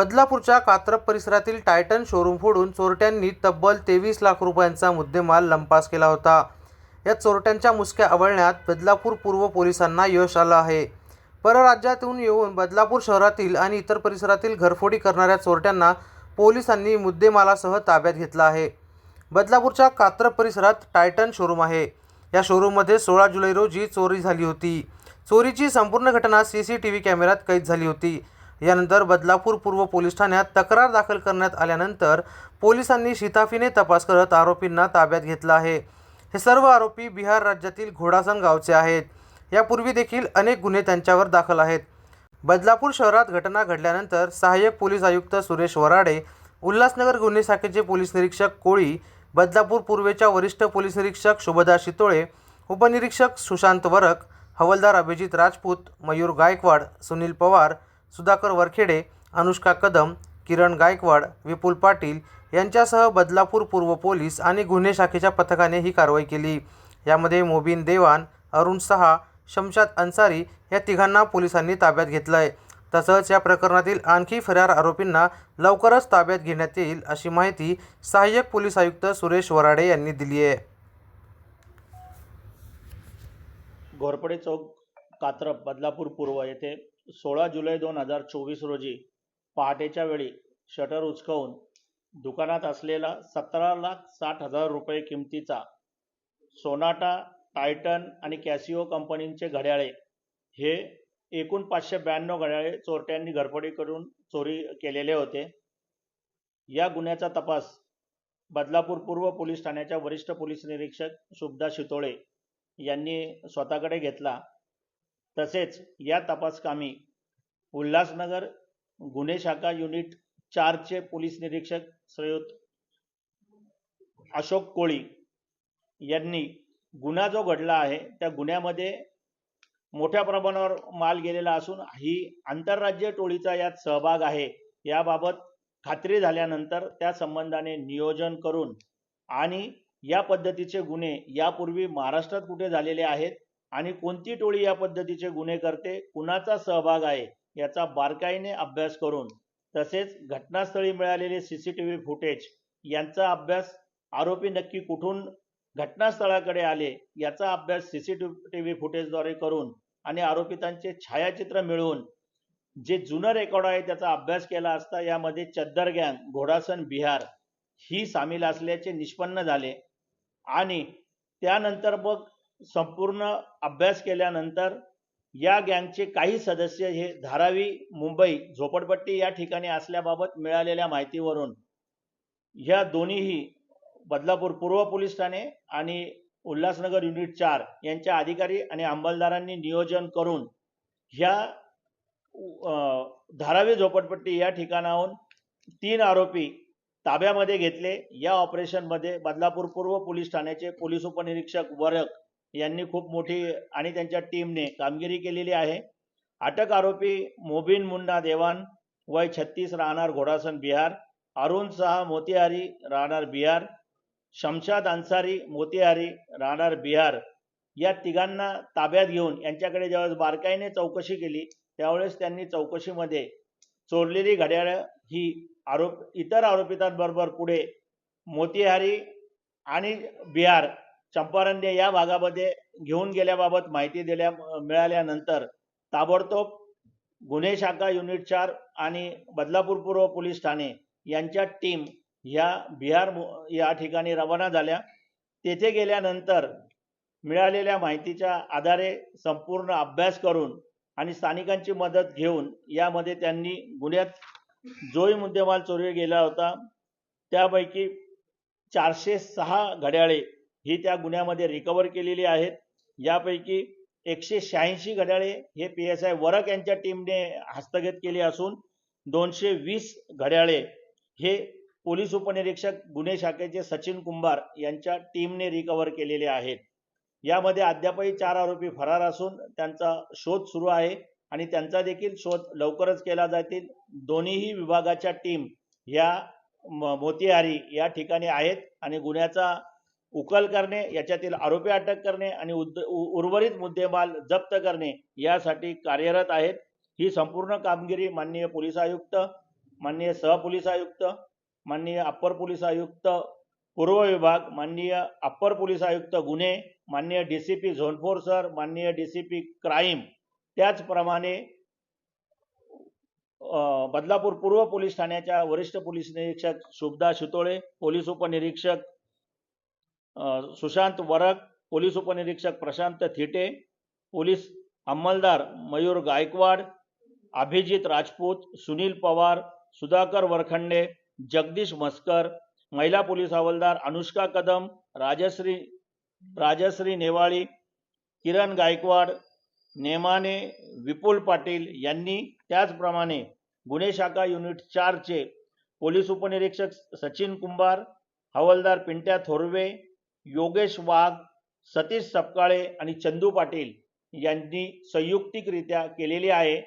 बदलापूरच्या कात्रप परिसरातील Titan showroom फोडून चोरट्यांनी तब्बल तेवीस लाख रुपयांचा मुद्देमाल लंपास केला होता. या चोरट्यांच्या मुसक्या आवळण्यात बदलापूर पूर्व पोलिसांना यश आलं आहे. परराज्यातून येऊन बदलापूर शहरातील आणि इतर परिसरातील घरफोडी करणाऱ्या चोरट्यांना पोलिसांनी मुद्देमालासह ताब्यात घेतला आहे. बदलापूरच्या कात्रप परिसरात टायटन शोरूम आहे. या शोरूममध्ये सोळा जुलै रोजी चोरी झाली होती. चोरीची संपूर्ण घटना सी सी टी व्ही कॅमेऱ्यात कैद झाली होती. यानंतर बदलापूर पूर्व पोलीस ठाण्यात तक्रार दाखल करण्यात आल्यानंतर पोलिसांनी शिताफीने तपास करत आरोपींना ताब्यात घेतला आहे. हे सर्व आरोपी बिहार राज्यातील घोडासन गावचे आहेत. यापूर्वी देखील अनेक गुन्हे त्यांच्यावर दाखल आहेत. बदलापूर शहरात घटना घडल्यानंतर सहाय्यक पोलीस आयुक्त सुरेश वराडे उल्हासनगर गुन्हे शाखेचे पोलीस निरीक्षक कोळी बदलापूर पूर्वेच्या वरिष्ठ पोलीस निरीक्षक शुभदा शितोळे उपनिरीक्षक सुशांत वरक हवलदार अभिजित राजपूत मयूर गायकवाड सुनील पवार सुधाकर वरखेडे अनुष्का कदम किरण गायकवाड विपुल पाटील यांच्यासह बदलापूर पूर्व पोलीस आणि गुन्हे शाखेच्या पथकाने ही कारवाई केली. यामध्ये मोबिन देवान अरुण सहा शमशाद अन्सारी या तिघांना पोलिसांनी ताब्यात घेतलं आहे तसंच या प्रकरणातील आणखी फरार आरोपींना लवकरच ताब्यात घेण्यात येईल अशी माहिती सहाय्यक पोलीस आयुक्त सुरेश वराडे यांनी दिली आहे. घोरपडे चौक कात्रप बदलापूर पूर्व येथे सोळा जुलै दोन हजार चोवीस रोजी पहाटेच्या वेळी शटर उचकवून दुकानात असलेला सतरा लाख साठ हजार रुपये किमतीचा सोनाटा टायटन आणि कॅसिओ कंपनींचे घड्याळे हे एकूण पाचशे ब्याण्णव घड्याळे चोरट्यांनी घरफोडी करून चोरी केलेले होते. या गुन्ह्याचा तपास बदलापूर पूर्व पोलीस ठाण्याच्या वरिष्ठ पोलीस निरीक्षक शुभदा शितोळे यांनी स्वतःकडे घेतला. तसेच या तपासकामी उल्हासनगर गुन्हे शाखा युनिट चारचे पोलीस निरीक्षक श्रीयुत अशोक कोळी यांनी गुन्हा जो घडला आहे त्या गुन्ह्यामध्ये मोठ्या प्रमाणावर माल गेलेला असून ही आंतरराज्य टोळीचा यात सहभाग आहे. याबाबत खात्री झाल्यानंतर त्या संबंधाने नियोजन करून आणि या पद्धतीचे गुन्हे यापूर्वी महाराष्ट्रात कुठे झालेले आहेत आणि कोणती टोळी या पद्धतीचे गुन्हे करते कुणाचा सहभाग आहे याचा बारकाईने अभ्यास करून तसेच घटनास्थळी मिळालेले C C T V footage यांचा अभ्यास आरोपी नक्की कुठून घटनास्थळाकडे आले याचा अभ्यास सी सी टी व्ही फुटेजद्वारे करून आणि आरोपितांचे छायाचित्र मिळवून जे जुनं रेकॉर्ड आहे त्याचा अभ्यास केला असता यामध्ये चद्दर गँग घोडासन बिहार ही सामील असल्याचे निष्पन्न झाले. आणि त्यानंतर मग संपूर्ण अभ्यास केल्यानंतर या गँगचे काही सदस्य हे धारावी मुंबई झोपडपट्टी या ठिकाणी असल्याबाबत मिळालेल्या माहितीवरून ह्या दोन्हीही बदलापूर पूर्व पोलीस ठाणे आणि उल्हासनगर युनिट चार यांच्या अधिकारी आणि अंमलदारांनी नियोजन करून ह्या धारावी झोपडपट्टी या ठिकाणाहून तीन आरोपी ताब्यामध्ये घेतले. या ऑपरेशनमध्ये बदलापूर पूर्व पोलीस ठाण्याचे पोलीस उपनिरीक्षक वरक यांनी खूप मोठी आणि त्यांच्या टीमने कामगिरी केलेली आहे. अटक आरोपी मोबिन मुन्ना देवान वय छत्तीस राहणार घोडासन बिहार. अरुण शाह मोतिहारी राहणार बिहार. शमशाद अन्सारी मोतिहारी राहणार बिहार. या तिघांना ताब्यात घेऊन यांच्याकडे ज्यावेळेस बारकाईने चौकशी केली त्यावेळेस त्यांनी चौकशीमध्ये चोरलेली घड्याळं ही आरोप इतर आरोपितांबरोबर पुढे मोतिहारी आणि बिहार चंपारण्य या भागामध्ये घेऊन गेल्याबाबत माहिती दिल्या मिळाल्यानंतर ताबडतोब गुन्हे शाखा युनिट चार आणि बदलापूर पूर्व पोलीस ठाणे यांच्या टीम ह्या बिहार या ठिकाणी रवाना झाल्या. तेथे गेल्यानंतर मिळालेल्या माहितीच्या आधारे संपूर्ण अभ्यास करून आणि स्थानिकांची मदत घेऊन यामध्ये त्यांनी गुन्ह्यात जोही मुद्देमाल चोरी गेला होता. त्यापैकी चारशे सहा घड्याळे ही त्या गुन्ह्यामध्ये रिकवर केलेली आहेत. यापैकी एकशे शहाऐंशी घड्याळे हे पी एस आय वरक यांच्या टीमने हस्तगत केली असून दोनशे वीस घड्याळे हे पोलीस उपनिरीक्षक गुन्हे शाखेचे सचिन कुंभार यांच्या टीमने रिकवर केलेले आहेत. यामध्ये अद्यापही चार आरोपी फरार असून त्यांचा शोध सुरू आहे आणि त्यांचा देखील शोध लवकरच केला जातील. दोन्हीही विभागाच्या टीम ह्या म- मोतिहारी या ठिकाणी आहेत आणि गुन्ह्याचा उकल करणे याच्यातील आरोपी अटक करणे आणि उर्वरित मुद्देमाल जप्त करणे यासाठी कार्यरत आहेत. ही संपूर्ण कामगिरी माननीय पोलीस आयुक्त माननीय सहपोलीस आयुक्त माननीय अप्पर पोलीस आयुक्त पूर्व विभाग माननीय अप्पर पोलीस आयुक्त गुन्हे माननीय D C P zone four sir माननीय डी सी पी क्राईम. त्याचप्रमाणे बदलापूर पूर्व पोलीस ठाण्याच्या वरिष्ठ पोलीस निरीक्षक शुभदा शितोळे पोलीस उपनिरीक्षक सुशांत वरक पोलीस उपनिरीक्षक प्रशांत थिटे पोलीस अंमलदार मयूर गायकवाड अभिजित राजपूत सुनील पवार सुधाकर वरखंडे जगदीश मस्कर महिला पोलीस हवालदार अनुष्का कदम राजश्री राजश्री नेवाळी किरण गायकवाड नेमाने विपुल पाटील यांनी त्याचप्रमाणे गुन्हे शाखा युनिट चारचे पोलीस उपनिरीक्षक सचिन कुंभार हवालदार पिंट्या थोरवे योगेश वाघ सतीश सपकाळे आणि चंदू पाटील यांनी संयुक्तिकरित्या केलेली आहे.